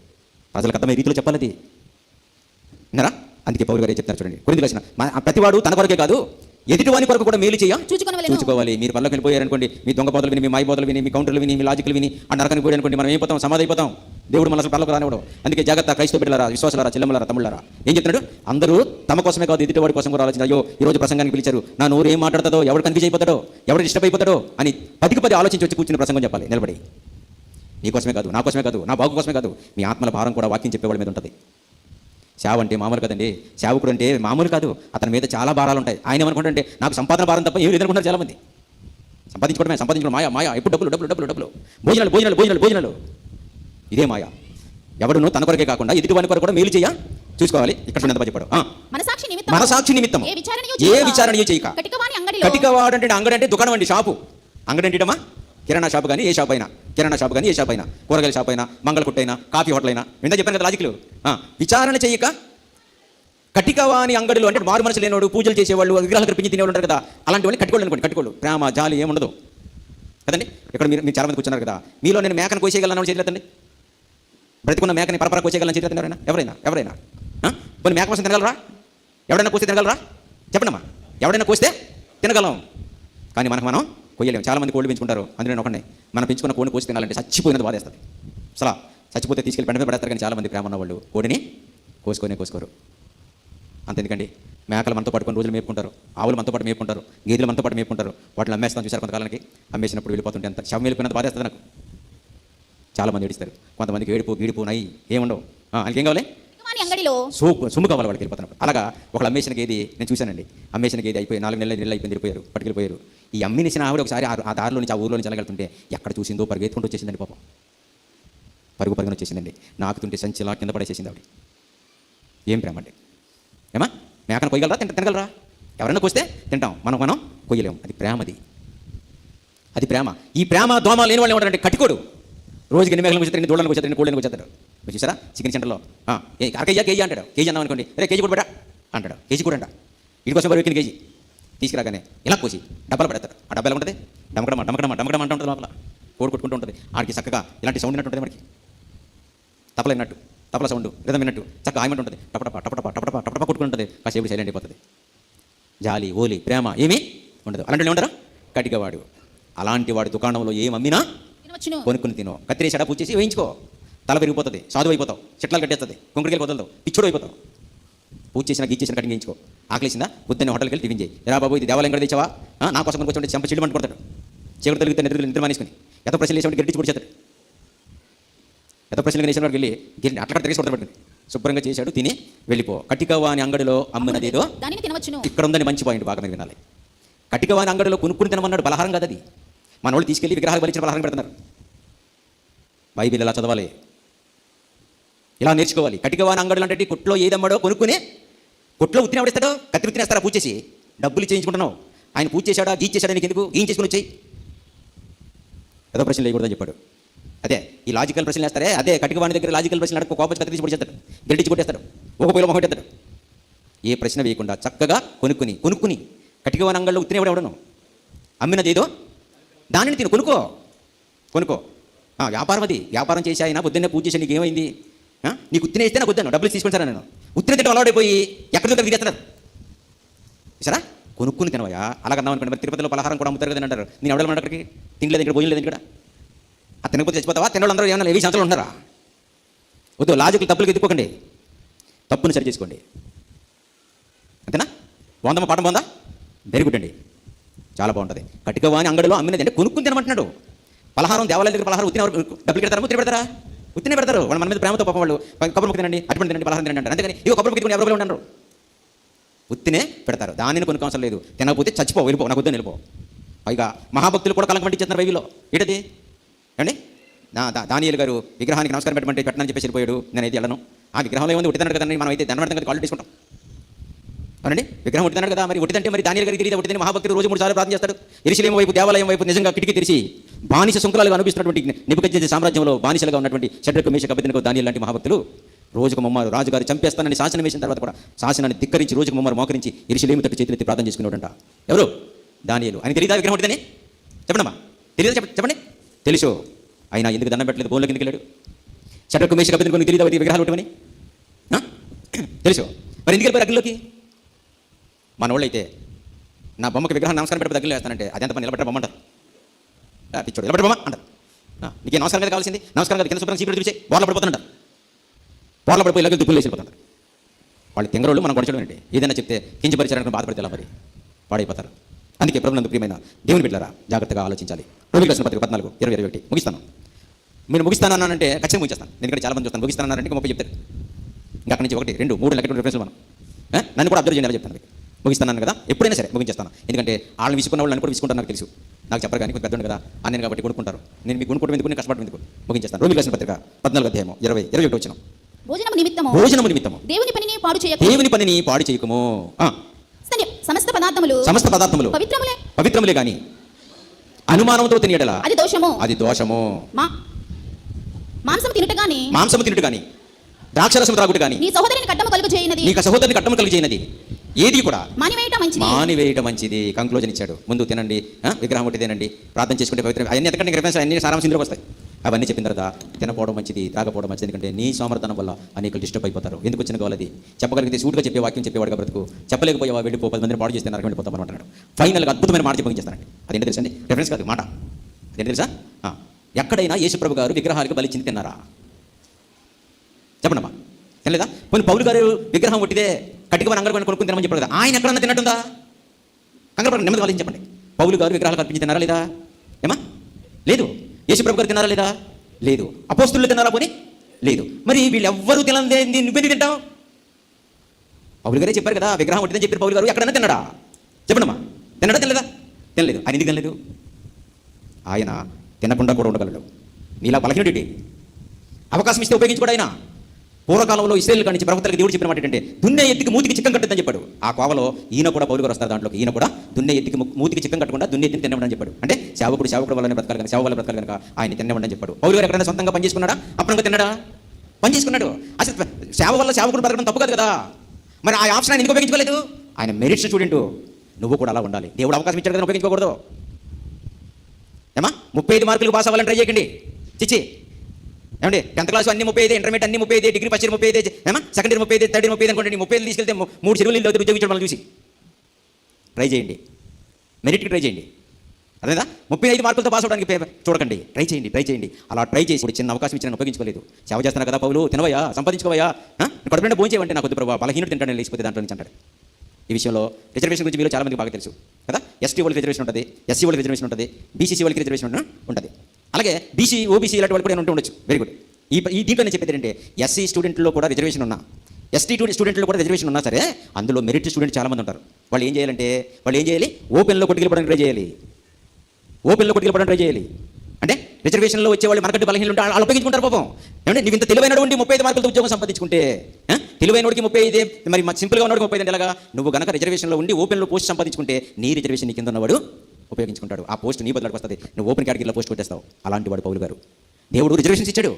ప్రజలకు అర్థమయ్యే రీతిలో చెప్పాలది. విన్నారా? అందుకే పౌరు గారు చెప్తారు చూడండి. కొరింది రాసిన ప్రతివాడు తన కొరకే కాదు ఎదుటివాని కొరకు కూడా మేలు చేయ. చూసుకోవాలి మీరు పళ్ళకి వెళ్ళిపోయారనుకోండి మీ దొంగ పోతలు విని మీ మాయ పోతలు విని మీ కౌంటర్లు విని మీ లాజిక్లు విని ఆ నరకానికి పోయి అనుకోండి మనం ఏమైపోతాం సమాధి అయిపోతాం. దేవుడు మన అసలు పళ్ళకు రానివ్వడం. అందుకే జాగ్రత్త క్రైస్తవ బిడ్డలారా విశ్వాసాలారా చెల్లెమ్మలారా తమ్ముళ్ళారా. ఏం చెప్తున్నాడు? అందరూ తమ కోసమే కాదు ఎదుటివాడి కోసం కూడా ఆలోచించారు. అయ్యో ఈ రోజు ప్రసంగానికి పిలిచారు. నా నోరు ఏం మాట్లాడుతుందో ఎవడు కన్ఫ్యూజ్ అయిపోతాడో ఎవడు డిస్టర్బ్ అయిపోతాడో అని పదికి పది ఆలోచించి వచ్చి కూర్చుని ప్రసంగం చెప్పాలి. నిలబడి. నీ కోసమే కాదు నా కోసమే కాదు నా బాగు కోసమే కాదు మీ ఆత్మల భారం కూడా వాక్యం చెప్పేవాడి మీద ఉంటుంది. సేవ అంటే మామూలు కదండి. సేవకుడు అంటే మామూలు కాదు. అతని మీద చాలా భారాలు ఉంటాయి. ఆయన ఏమనుకుంటే నాకు సంపాదన భారం తప్ప ఏమి లేదనుకుంటారు చాలామంది సంపాదించుకోవడమే సంపాదించడం మాయా మాయా. ఎప్పుడు డబ్బులు డబ్బులు డబ్బులు డబ్బులు. భోజనాలు భోజనాలు భోజనాలు భోజనాలు. ఇదే మాయా. ఎవడును తన కొరకే కాకుండా ఎదుటి వాని కొరకు కూడా మేలు చేయ. చూసుకోవాలి. ఇక్కడ చూడండి చెప్పాడు. మనసాక్షి నిమిత్తం ఏ విచారణయు ఏ చేయక. కటికవాడు అంటే అంగడి అంటే దుకాణం అండి షాపు. అంగడి అంటేటమా కిరాణా షాప్ కానీ ఏ షాప్ అయినా కిరాణా షాప్ కానీ ఏ షాప్ అయినా కూరగాయల షాప్ అయినా మంగళ అయినా కాఫీ హోటల్ అయినా విందా చెప్పాను కదా లాజిక్లు విచారణ చేయక కటికవాని అంగడిలో అంటే మారు మనసు లేనివాడు పూజలు చేసేవాళ్ళు విగ్రహాలు కనిపించి తినేవాళ్ళు ఉంటారు కదా అలాంటి వాళ్ళని కట్టుకోండి అనుకోండి కట్టుకోళ్ళు ప్రేమ జాలి ఏముండదు. కదండి? ఇక్కడ మీరు మీరు చాలా మంది కూర్చున్నారు కదా. మీలో నేను మేకను కోసేయగలను చేయలేదండి బ్రతికున్న మేకని పరపర కోసేయగలను చేయలేదు ఎవరైనా? ఎవరైనా? ఎవరైనా? కొన్ని మేక కోసం తినగలరా? ఎవడైనా కోస్తే తినగలరా? చెప్పండమ్మా. ఎవడైనా కోస్తే తినగలం. కానీ మనకు మనం కొయ్యలేము. చాలా మంది కోళ్ళు పెంచుకుంటారు. అందులో నేను ఒకనే మనం పెంచుకున్న కోడిని కోసి తినాలంటే చచ్చిపోయినది బాధేస్తుంది. అసలా చచ్చిపోతే తీసుకెళ్ళి పెంట పడేస్తారు కానీ చాలా మంది ప్రేమ ఉన్నవాళ్ళు కోడిని కోసుకొని కోసుకోరు. అంతెందుకండి? మేకలు మనతో పాటు కొన్ని రోజులు మేపుకుంటారు. ఆవులు మనతో పాటు మేపుకుంటారు. గేదెలు మనతో పాటు మేపుకుంటారు. వాటిని అమ్మేస్తాను చూసారు కొంతకాలానికి అమ్మేసినప్పుడు వెళ్ళిపోతుంటే అంత శవం వెళ్ళిపోయినంత బాధేస్తుంది నాకు. చాలామంది ఏడుస్తారు. కొంతమందికి ఏడుపు గీడుపు నై ఏముండవు. వాళ్ళకి ఏం కావాలి? అని అంగడిలో సోకు సొమ్ము కావాలి వాళ్ళకి వెళ్ళిపోతున్నప్పుడు అలాగా ఒకళ్ళు అమ్మేసిన గేది నేను చూశానండి. అమ్మేసిన గేది అయిపోయి నాలుగు నెలలు నెలలు అయిపోయింది వెళ్ళిపోయారు పట్టుకెళ్ళిపోయారు. ఈ అమ్మినిసిన ఆవిడ ఒకసారి ఆ- దారిలో నుంచి ఆ ఊర్లో నుంచి వెళ్ళగలుగుతుంటే ఎక్కడ చూసిందో పరిగెత్తుకుంటూ వచ్చేసిందండి పాపం. పరుగు పరుగున వచ్చేసిందండి. నాకుతుంటే సంచిలా కింద పడేసేసింది ఆవిడ. ఏం ప్రేమ అండి? ఏమా? మేకను కొయ్యగలరా తింట తినగలరా? ఎవరైనా కోస్తే తింటాం. మనం మనం కొయ్యలేము అది ప్రేమది అది. ప్రేమ. ఈ ప్రేమ దోమ లేని వాళ్ళు ఏమంటారంటే కట్టుకోడు రోజుకి ఎన్ని మేకలను కూర్చొని దూడలను కూర్చొని కోళ్ళని కూర్చోతాడు మీరు చూసారా? చికెన్ సెంటర్లో. ఏ అర కేజీ అంటాడు. కేజీ అన్నాం అనుకోండి. అరే కేజీ కూడా పెట్టా అంటాడు. కేజీ కూడా అంట. ఇటు కోసం బరువు కేజీ? తీసుకురాగానే. ఇలా కోసి డబ్బాలు పడతారు ఆ డబ్బాలు ఉంటుంది? డమకడమ డమకడమ డమకడమ అంటూ ఉంటుంది లోపల. కోడి కొట్టుకుంటూ ఉంటుంది. ఆడికి చక్కగా ఇలాంటి సౌండ్ విన్నట్టు ఉంటుంది మనకి తపల తపల సౌండ్ రిధం విన్నట్టు. చక్కగా ఆయమంటు ఉంటుంది. టపటప టపటప టపటప టపటప కొట్టుకుంటూ ఉంటుంది కాసేపు సైలెంట్ అయిపోతుంది. జాలి ఓలి ప్రేమ ఏమీ ఉండదు. అలాంటి ఉంటారా? కటికవాడు. అలాంటి వాడి దుకాణంలో ఏం అమ్మినా తినవచ్చును కొనుక్కుని తినో. కత్తిరేసాడా పూజ చేసి వేయించుకో. తల పెరిగిపోతుంది సాధు అయిపోతావు. చెట్లాలు కట్టేస్తుంది. కుంకుడికి వదలతావు. పిచ్చుడు అయిపోతావు. పూజ చేసిన గీ చేసిన కటింగ్ చేయించుకో ఆకలిసిందా? పొద్దున్న హోటల్కి వెళ్ళి టిఫిన్ చేయి. రా బాబు ఇది దేవాలయం కూడా తెచ్చావా? నా కోసం కొనుక్కొచ్చి చెంప చెల్లి మంట కొడతాడు. చీకటి తొలిగితే నిద్ర నిద్ర మానేసుకుని. ఎంత ప్రశ్నలు వేసి గెలిచి పొడిచేస్తాడు ఎంత ప్రశ్నలు వేసిన వాడికి వెళ్ళి గిరి అట్లా తిరిగి పట్టుకుని. శుభ్రంగా చేశాడు తిని వెళ్ళిపో. కటికవాని అంగడిలో అమ్మినదేదో ఇక్కడ ఉందని మంచి పాయింట్ బాగా మీరు వినాలి. కటికవాని అంగడిలో కొనుక్కుని తినమన్నాడు బలహారం కాదు అది మన వాళ్ళు తీసుకెళ్ళి విగ్రహాలు బలిచిన బలహారం పెడుతున్నారు. బైబిల్ ఎలా చదవాలి? ఇలా నేర్చుకోవాలి? కటికవాన అంగడులు అంటే కొట్లో ఏదమ్మడో కొనుక్కుని కొట్లో ఉత్తిన ఎవడిస్తాడో కత్తి ఉత్తినేస్తారా పూజ చేసి డబ్బులు చేయించుకుంటున్నావు ఆయన పూజ చేశాడా? గీ చేశాడా? నీకు ఎందుకు? గీం చేసుకుని వచ్చాయి? ఏదో ప్రశ్న వేయకూడదని చెప్పాడు. అదే ఈ లాజికల్ ప్రశ్నలు వేస్తారే? అదే కటికవాణి దగ్గర లాజికల్ ప్రశ్నలు అడగ కోపం కత్తిరించి పొడిచేస్తాడు. గెలిచి కొట్టేస్తాడు. ఒక పొయ్యిలో మొహం ఏ ప్రశ్న వేయకుండా చక్కగా కొనుక్కుని కొనుక్కుని కటికవాని అంగళ్ళు ఉత్తిన ఎవడెవడను అమ్మినది ఏదో దానిని తిను కొనుక్కో. కొనుక్కో. వ్యాపారం అది వ్యాపారం చేసి ఆయన పొద్దున్నే పూజ చేసి నీకు ఏమైంది? నీకు ఉత్తినే ఇస్తే నాకు వద్దాను డబ్బులు తీసుకుంటాను నేను ఉత్తిన తింటే అలవాడైపోయి ఎక్కడ దగ్గర తిరుగుతున్నారు సరే కొనుక్కుని తినవయా అలాగన్నాం అనుకోండి మరి తిరుపతిలో పలహారం కూడా అమ్ముతారు కదా అంటారు. నేను ఎవడన్నా అక్కడికి? తినలేదు ఇక్కడ భోజనం లేదు ఇక్కడ? ఆ తినకపోతే చచ్చిపోతావా? తినవాళ్ళు ఏమన్నా ఏవి సంతలు ఉన్నారా? వద్దు లాజికల్ తప్పులకు ఎత్తుకోకండి తప్పుని సరి చేసుకోండి అంతేనా? బాగుందమ్మా పాఠం బాగుందా? వెరీ గుడ్ అండి. చాలా బాగుంటుంది. కటికవా అని అంగడిలో అమ్మినది అంటే కొనుక్కుని తినమంటున్నాడు. పలహారం దేవాలయం దగ్గర పలహారం ఉత్తిన డబ్బులు పెడతారా ఉత్తిన పెడతారా? ఉత్తిన పెడతారు. వాళ్ళు మన మీద ప్రేమతో పాపం వాళ్ళు. కొబ్బరి ముక్క తినండి అటువంటి తినండి పలహారం తినండి అంటారు. అందుకని ఇవి కొబ్బరి ముక్క తిని ఎవరు ఉండరు. ఉత్తినే పెడతారు. దానిని కొనుక్కో అవసరం లేదు. తినకపోతే చచ్చిపో వెళ్ళిపో నాకు వద్దని వెళ్ళిపో. పైగా మహాభక్తులు కూడా కలంక పట్టించేస్తున్నారు బైబిల్లో. ఏంటది? ఏమండి? నా దానియలు గారు విగ్రహానికి నమస్కారం పెట్టమంటే పెట్టనని చెప్పేసి వెళ్ళిపోయాడు. నేనైతే వెళ్ళను. ఆ విగ్రహంలో ఏముంది? ఉట్టిదన్నాడు కదండి. మనం అయితే దండబడతాం కదా కాళ్ళు తీసుకుంటాం అవునండి? విగ్రహం ఉట్టిదన్నాడు కదా మరి ఉట్టిదంటే మరి దానియలు గారికి తెలియదు ఉట్టిదని మహాభక్తుడు రోజు మూడు సార్లు ప్రార్థన చేస్తాడు. ఎరిశిలేం వైపు దేవాలయం వైపు నిజంగా కిటికీ తెరిచి బానిస శృంఖలాలుగా అనిపిస్తున్నటువంటి నిపుకజ్జ సామ్రాజ్యంలో బానిసలుగా ఉన్నటువంటి షడ్రకు మేష కబితనకు దానియలు లాంటి మహాభక్తులు రోజుకు మమ్మారు రాజుగారు చంపేస్తానని శాసనం వేసిన తర్వాత కూడా శాసనాన్ని ధిక్కరించి రోజుకు మమ్మారు మోకరించి ఎరిశిలేమి తట్టు చేతులెత్తి ప్రార్థన చేసుకున్నాడంట ఎవరు? దానియలు. ఆయన తెలియదా విగ్రహం ఉంటుందని చెప్పండమ్మా. తెలియదా చెప్ప చెప్పండి. తెలుసు. ఆయన ఎందుకు దండం పెట్టలేదు? బోన్లోకి ఎందుకు వెళ్ళాడు. షడ్రకు మేష కబితనకు నీకు తెలియదా విగ్రహాలు ఉంటామని తెలుసు. మరి ఎందుకు వెళ్ళిపోయారు అగ్నిలోకి? మన వాళ్ళు అయితే నా బొమ్మకి విగ్రహం నమస్కారం పెట్టి దగ్గర వేస్తానంటే అదెంత పని? నిలబెట్ట బొమ్మ అంటారు. పిచ్చోడు నిలబెట్ట బొమ్మ అంటారు. ఆ, నీకే నమస్కారం కదా కావాల్సింది? నమస్కారం కదా కింద శుభ్రం సీపీ చూసే బోర్ల పడిపోతుంటారు బోర్ల పడిపోయి ఇలాగే దుప్పులు వేసిపోతుంటారు వాళ్ళు తింగరోళ్ళు మనం కొడచడం ఏంటి ఏదైనా చెప్తే కించపరిచారని బాధపడితే ఎలా మరి? పాడైపోతారు. అందుకే ప్రభునందు ప్రియమైన దేవుని బిడ్డారా జాగ్రత్తగా ఆలోచించాలి. రోమి రాసిన పత్రిక పద్నాలుగు ఇరవై ఇరవై ఒకటి. ముగిస్తాను. మీరు ముగిస్తాను అన్నానంటే ఖచ్చితంగా ముగిస్తాను. ఎందుకంటే చాలా మంది చూస్తాను ముగిస్తాను అన్నారంటే ఇంకా ముప్పై చెప్తారు. ఇంకా అక్కడి నుంచి ఒకటి రెండు మూడు లెక్క రిఫరెన్స్ మనం. నన్ను కూడా అబ్జర్వ్ చేయాలని చెప్తాను ముగిస్తాను కదా? ఎప్పుడైనా సరే ముగించేస్తాను. ఎందుకంటే వాళ్ళని విసుకున్న వాళ్ళని కూడా విసుకుంటారు నాకు తెలుసు. నాకు చెప్పరు కానీ కొంచెం పెద్దోడు కదా అన్నని కాబట్టి కొనుక్కుంటారు. నేను మీకు కొనుక్కోవడం ఎందుకు? నేను కష్టపడడం ఎందుకు? ముగించేస్తాను. రోమి రాసిన పత్రిక పద్నాలుగు అధ్యాయం ఇరవై ఇరవై ఒకటి వచ్చిన భోజనము నిమిత్తము. భోజనము నిమిత్తము. దేవుని పనిని పాడు చేయకు. దేవుని పనిని పాడు చేయకము. సమస్త పదార్థములు సమస్త పదార్థములు పవిత్రములే. పవిత్రములే కానీ అనుమానంతో తినేయడలా అది దోషము. అది దోషము. మా మాంసం తినుట గాని మాంసము తినుడు కానీ ద్రాక్షరసం త్రాగుడు కానీ నీ సహోదరుని కట్టము కలుగు చేయనది. నీకు సహోదరుని కట్టము కలిగి చేయనది. ఏది కూడా మానివేయట మంచిది. మానివేయటం మంచిది. కంక్లూజన్ ఇచ్చాడు. ముందు తినండి ఆ, విగ్రహం ఒకటి తినండి ప్రార్థన చేసుకుంటే పవిత్రం అవన్నీ ఎందుకంటే రిఫరెన్స్ అన్ని సారాంశం ఇందులోకి వస్తాయి. అవన్నీ చెప్పిన తర్వాత తినపోవడం మంచిది తాగపోవడం మంచిది ఎందుకంటే నీ సోమర్థనం వల్ల అనేకలు డిస్టర్బ్ అయిపోతారు. ఎందుకు వచ్చిన గోలది చెప్పగలిగితే సూటుగా చెప్పే వాక్యం చెప్పేవాడుగా బ్రతుకు. చెప్పలేకపోయావా వెళ్ళిపో పది మందిని పాడు చేస్తే నరకం వెళ్ళిపోతాం అంటున్నాడు. ఫైనల్గా అద్భుతమైన మాట చెప్పి చేస్తానండి అదేంటి తెలుసండి రిఫరెన్స్ కాదు మాట. ఏంటి తెలుసా? ఎక్కడైనా యేసుప్రభు గారు విగ్రహాలకు బలిచ్చింది తిన్నారా? చెప్పండమ్మా. తినలేదా కొన్ని పౌలు గారు విగ్రహం కొట్టిదే కట్టిగా మన అంగడి కొనుక్కుని తినమని చెప్పారు కదా. ఆయన ఎక్కడన్నా తినట్టుందా కంగారు నెమ్మది వాళ్ళని చెప్పండి. పౌలు గారు విగ్రహాలు కల్పించి తినారా లేదా? ఏమా? లేదు. యేసుప్రభు గారు తినారా లేదా? లేదు. అపోస్తులు తినాలా పోనీ? లేదు. మరి వీళ్ళెవ్వరూ తినదే నువ్వెందుకు తింటావు? పౌలు గారే చెప్పారు కదా విగ్రహం కొట్టిందని చెప్పారు పౌలు గారు ఎక్కడన్నా తిన్నాడా? చెప్పండమ్మా. తినడా తినలేదా? తినలేదు. ఆయన ఎందుకు తినలేదు? ఆయన తినకుండా కూడా ఉండగలడు. నీలా బలహీనుడి అవకాశం ఇస్తే ఉపయోగించుకోడు ఆయన. పూర్వకాలంలో ఇస్రాయల్ కానించి ప్రవక్తలకు దేవుడు చెప్పిన మాట ఏంటంటే దున్నే ఎత్తికి మూతికి చిక్కం కట్టదని చెప్పాడు. ఆ కోవలో ఈయన కూడా పౌరుగారు వస్తారు దాంట్లోకి. ఈయన కూడా దున్నే ఎత్తికి మూతికి చిక్కం కట్టకుండా దున్నే ఎత్తిని తినమని చెప్పాడు. అంటే సేవకుడు సేవకుడు వల్లనే బ్రతకాలి కనుక సేవ వల్ల బ్రతకాలి కనుక ఆయన తినమని చెప్పాడు. పౌరుగారు ఎక్కడైనా సొంతంగా పనిచేసుకున్నాడా అప్పుడు తిన్నాడా? పని చేసుకున్నాడు. అసలు సేవ వల్ల సేవకుడు బ్రతకడం తప్పు కాదు కదా. మరి ఆ ఆప్షన్ ఆయన ఎందుకు ఉపయోగించుకోలేదు? ఆయన మెరిట్స్ స్టూడెంట్ నువ్వు కూడా అలా ఉండాలి. దేవుడు అవకాశం ఇచ్చాడు కదా ఉపయోగించుకోకూడదు. ఏమా? ముప్పై ఐదు మార్కులు పాస్ అవ్వాలని ట్రై చేయకండి. చిచ్చి ఏమండి? టెన్త్ క్లాస్ అన్ని ముప్పై ఐదు ఇంటర్మీడియట్ అన్ని ముప్పై ఐదు డిగ్రీ ఫస్ట్ ఇయర్ ముప్పై ఐదు ఏమా? సెకండ్ ఇయర్ ముప్పై ఐదు థర్డ్ ఇయర్ ముప్పై ఐదు అనుకోండి ముప్పై ఐదు తీసుకెళ్తే మూడు చెరువులు ఇల్లు ఉద్యోగించడం మనం చూసి. ట్రై చేయండి. మెరిట్కి ట్రై చేయండి. అదేదా ముప్పై ఐదు మార్కులతో పాస్ అవడానికి పే- చూడకండి. ట్రై చేయండి ట్రై చేయండి. అలా ట్రై చేసి ఇప్పుడు చిన్న అవకాశం ఇచ్చిన ఉపయోగించుకోలేదు. సేవ చేస్తున్నా కదా పౌలు తినవయ్యా సంపాదించుకోవయ్యా కడుపున భోజనం చేయమంటే నాకు ప్రభావ బలహీనుడు తింటాడని లేచిపోతే దాంట్లో నుంచి అంటాడు. ఈ విషయంలో రిజర్వేషన్ గురించి మీరు చాలామందికి బాగా తెలుసు. కదా? ఎస్టీ వాళ్ళకి రిజర్వేషన్ ఉంటుంది ఎస్సీ వాళ్ళకి రిజర్వేషన్ ఉంటుంది బీసీసీ వాళ్ళకి రిజర్వేషన్ ఉంటుంది. అలాగే బీసీ ఓబీసీ ఇలాంటి వాళ్ళు కూడా ఉంటూ ఉండొచ్చు. వెరీ గుడ్ ఈ ఈ దీంట్లో నేను చెప్పేది ఏంటంటే ఎస్సీ స్టూడెంట్లో కూడా రిజర్వేషన్ ఉన్నా. ఎస్టీ స్టూడెంట్లో కూడా రిజర్వేషన్ ఉన్నా సరే అందులో మెరిట్ స్టూడెంట్ చాలా మంది ఉంటారు. వాళ్ళు ఏం చేయాలంటే వాళ్ళు ఏం చేయాలి? ఓపెన్లో కొట్టుకెళ్ళిపోవడానికి ట్రై చేయాలి. ఓపెన్లో కొట్టుకెళ్ళిపోవడానికి ట్రై చేయాలి. అంటే రిజర్వేషన్లో వచ్చే వాళ్ళు మనకంటే బలహీనలు ఉంటే వాళ్ళు ఉపయోగించుకుంటారు పాపం. ఏమంటే నువ్వు ఇంత తెలివైన ఉండి ముప్పై ఐదు మార్కులతో ఉద్యోగం సంపాదించుకుంటే తెలివైనడికి ముప్పై ఐదే మరి సింపుల్గా ఉన్నవాడికి ముప్పై ఐదు ఎలాగా? నువ్వు గనక రిజర్వేషన్లో ఉండి ఓపెన్లో పోస్ట్ సంపాదించుకుంటే నీ రిజర్వేషన్ నీ కింద ఉన్నవాడు ఉపయోగించుకుంటాడు. ఆ పోస్ట్ నీ బదులకు వస్తుంది. నువ్వు ఓపెన్ కేటగిరీలో పోస్ట్ కొట్టేస్తావు. అలాంటి వాడు పౌలు గారు. దేవుడు రిజర్వేషన్స్ ఇచ్చాడు.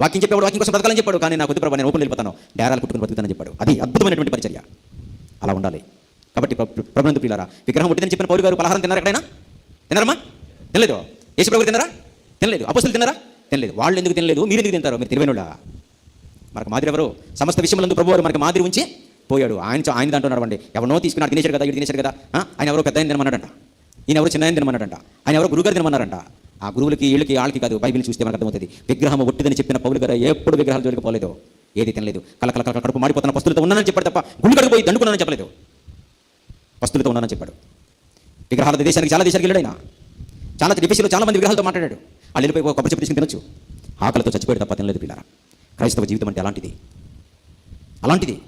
వాకింగ్ చెప్పేవాడు వాకింగ్ కోసం బతకాలని చెప్పాడు. కానీ నాకు వద్దు ప్రభావ నేను ఓపెన్ వెళ్ళిపోతాను. డేరాలు కుట్టుకుని బతుకుతానని చెప్పాడు. అది అద్భుతమైనటువంటి పరిచర్య. అలా ఉండాలి. కాబట్టి ప్ర- ప్రభునందు విగ్రహం పుట్టిందని చెప్పిన పౌరు గారు పలహారం తిన్నారు ఎక్కడైనా? తిన్నారమ్మా? తినలేదు. యేసుప్రభు తిన్నారా? తినలేదు. అపస్తులు తిన్నారా? తినలేదు. వాళ్ళు ఎందుకు తినలేదు? మీరు ఎందుకు తింటారు? మీరు తెలివైనడా మనకు మాదిరి ఎవరు సమస్త విషయంలో ప్రభు వారు మనకి మాదిరి ఉంచి పోయాడు. ఆయన ఆయన దాంట్లో నడవండి ఎవరినో తీసుకున్నాడు తినేశాడు కదా ఇటు తినేశాడు కదా. ఆయన ఎవరో పెద్ద ఆయన తినమన్నాడంట. ఈయన ఎవరు చిన్న తినమన్నాడంట. ఆయన ఎవరు గురుగారు తినమన్నారంట. ఆ గురువులకి వీళ్ళకి వాళ్ళకి కాదు బైబిల్ చూస్తే మనకు అర్థమవుతుంది. విగ్రహం ఒట్టిదని చెప్పిన పౌలు గారు ఎప్పుడు విగ్రహాలు జోలికి పోలేదు. ఏది తినలేదు. కల కల కల కడుపు మాడిపోతున్న పస్తులతో ఉన్నానని చెప్పాడు తప్ప గుండు కడుపు పోయి దండుకున్నానని చెప్పలేదు. పస్తులతో ఉన్నానని చెప్పాడు. విగ్రహాల దేశానికి చాలా దేశానికి వెళ్ళాడు ఆయన. చాలా డిఫెన్స్లో చాలా మంది విగ్రహాలతో మాట్లాడాడు. వాళ్ళు వెళ్ళిపోయి ఒక కొబ్బరి చెప్పు తీసుకుని తినొచ్చు. ఆకలితో చచ్చిపోయాడు తప్ప తినలేదు పిల్లారా. క్రైస్తవ జీవితం అంటే అలాంటిది. అలాంటిది.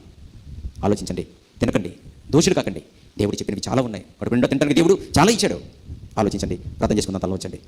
ఆలోచించండి. తినకండి. దోషులు కాకండి. దేవుడు చెప్పినవి చాలా ఉన్నాయి. కడుపు రెండో తింటానికి దేవుడు చాలా ఇచ్చాడు. ఆలోచించండి. ప్రార్థన చేసుకుందాం తలవంచండి.